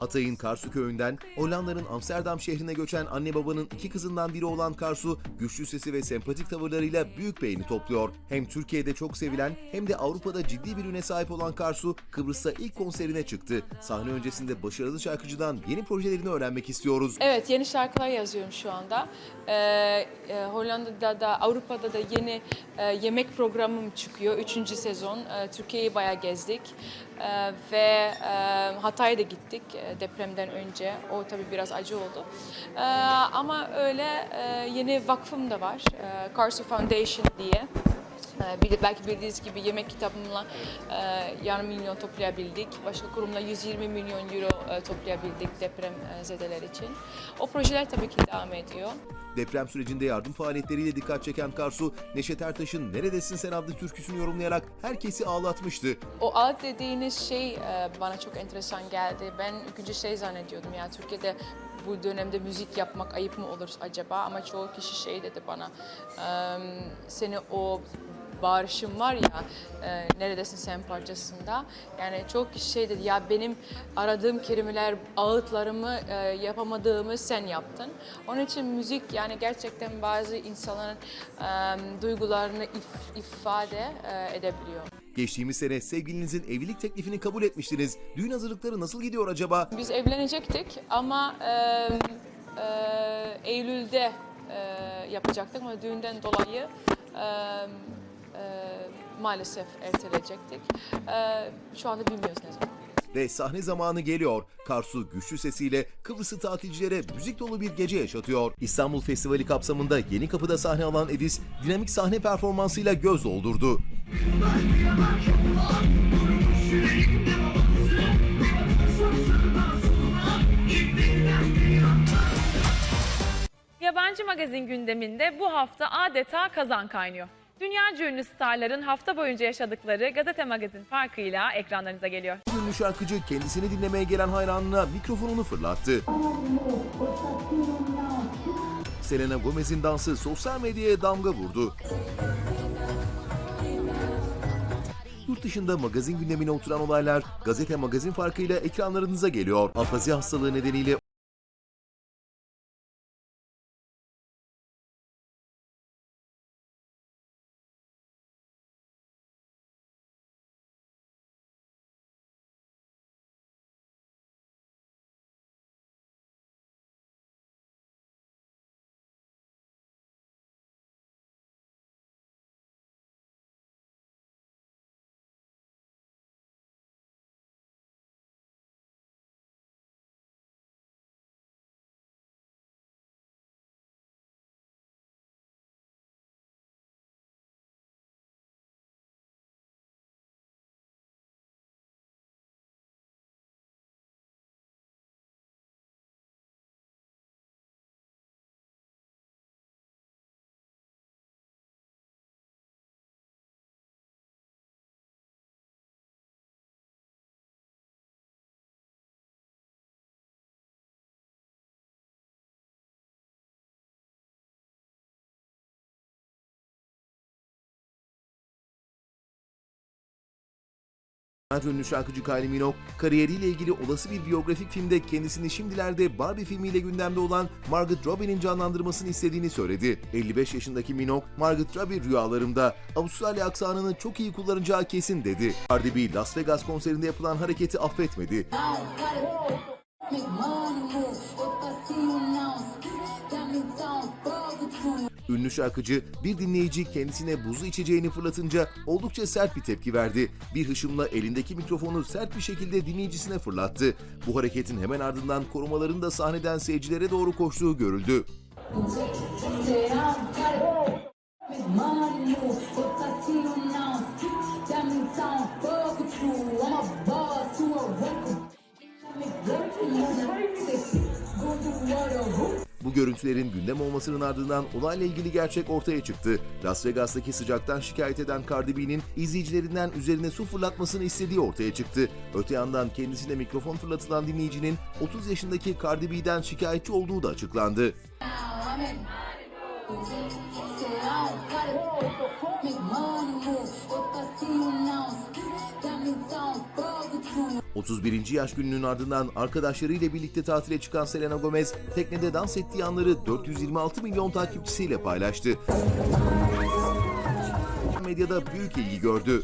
Hatay'ın Karsu köyünden Hollanda'nın Amsterdam şehrine göçen anne babanın iki kızından biri olan Karsu, güçlü sesi ve sempatik tavırlarıyla büyük beğeni topluyor. Hem Türkiye'de çok sevilen hem de Avrupa'da ciddi bir üne sahip olan Karsu, Kıbrıs'ta ilk konserine çıktı. Sahne öncesinde başarılı şarkıcıdan yeni projelerini öğrenmek istiyoruz. Evet yeni şarkılar yazıyorum şu anda. Ee, e, Hollanda'da da Avrupa'da da yeni e, yemek programım çıkıyor. Üçüncü sezon. E, Türkiye'yi bayağı gezdik. E, ve e, Hatay'a da gittik e, depremden önce. O tabii biraz acı oldu. E, ama öyle e, yeni vakfım da var. E, Foundation diye. Ee, belki bildiğiniz gibi yemek kitabımla e, yarım milyon toplayabildik. Başka kurumla 120 milyon euro e, toplayabildik deprem e, zedeler için. O projeler tabii ki devam ediyor. Deprem sürecinde yardım faaliyetleriyle dikkat çeken Karsu, Neşet Ertaş'ın Neredesin Sen adlı türküsünü yorumlayarak herkesi ağlatmıştı. O ağıt dediğiniz şey bana çok enteresan geldi. Ben önce şey zannediyordum ya Türkiye'de bu dönemde müzik yapmak ayıp mı olur acaba? Ama çoğu kişi şey dedi bana, seni o bağırışım var ya e, neredesin sen parçasında yani çok kişi şey dedi ya benim aradığım kelimeler ağıtlarımı e, yapamadığımı sen yaptın. Onun için müzik yani gerçekten bazı insanların e, duygularını if- ifade e, edebiliyor. Geçtiğimiz sene sevgilinizin evlilik teklifini kabul etmiştiniz. Düğün hazırlıkları nasıl gidiyor acaba? Biz evlenecektik ama e, e, Eylül'de e, yapacaktık ama düğünden dolayı e, maalesef erteleyecektik. E, şu anda bilmiyoruz ne zaman. Ve sahne zamanı geliyor. Karsu güçlü sesiyle Kıbrıs'ı tatilcilere müzik dolu bir gece yaşatıyor. İstanbul Festivali kapsamında Yeni Kapı'da sahne alan Edis, dinamik sahne performansıyla göz doldurdu. Yabancı magazin gündeminde bu hafta adeta kazan kaynıyor. Dünyaca ünlü starların hafta boyunca yaşadıkları gazete magazin farkıyla ekranlarınıza geliyor. Ünlü şarkıcı kendisini dinlemeye gelen hayranına mikrofonunu fırlattı. Selena Gomez'in dansı sosyal medyaya damga vurdu. Yurt dışında magazin gündemine oturan olaylar gazete magazin farkıyla ekranlarınıza geliyor. Afazi hastalığı nedeniyle ünlü şarkıcı Kylie Minogue, kariyeriyle ilgili olası bir biyografik filmde kendisini şimdilerde Barbie filmiyle gündemde olan Margot Robbie'nin canlandırmasını istediğini söyledi. 55 yaşındaki Minogue, Margot Robbie rüyalarımda Avustralya aksanını çok iyi kullanacağı kesin dedi. Cardi B, Las Vegas konserinde yapılan hareketi affetmedi. Ünlü şarkıcı bir dinleyici kendisine buzlu içeceğini fırlatınca oldukça sert bir tepki verdi. Bir hışımla elindeki mikrofonu sert bir şekilde dinleyicisine fırlattı. Bu hareketin hemen ardından korumaların da sahneden seyircilere doğru koştuğu görüldü. Bu görüntülerin gündem olmasının ardından olayla ilgili gerçek ortaya çıktı. Las Vegas'taki sıcaktan şikayet eden Cardi B'nin izleyicilerinden üzerine su fırlatmasını istediği ortaya çıktı. Öte yandan kendisine mikrofon fırlatılan dinleyicinin 30 yaşındaki Cardi B'den şikayetçi olduğu da açıklandı. Now I'm in. Say I don't gotta make money move. If I see you now, that means I don't fuck with you. 31. yaş gününün ardından arkadaşlarıyla birlikte tatile çıkan Selena Gomez, teknede dans ettiği anları 426 milyon takipçisiyle paylaştı. Medyada büyük ilgi gördü.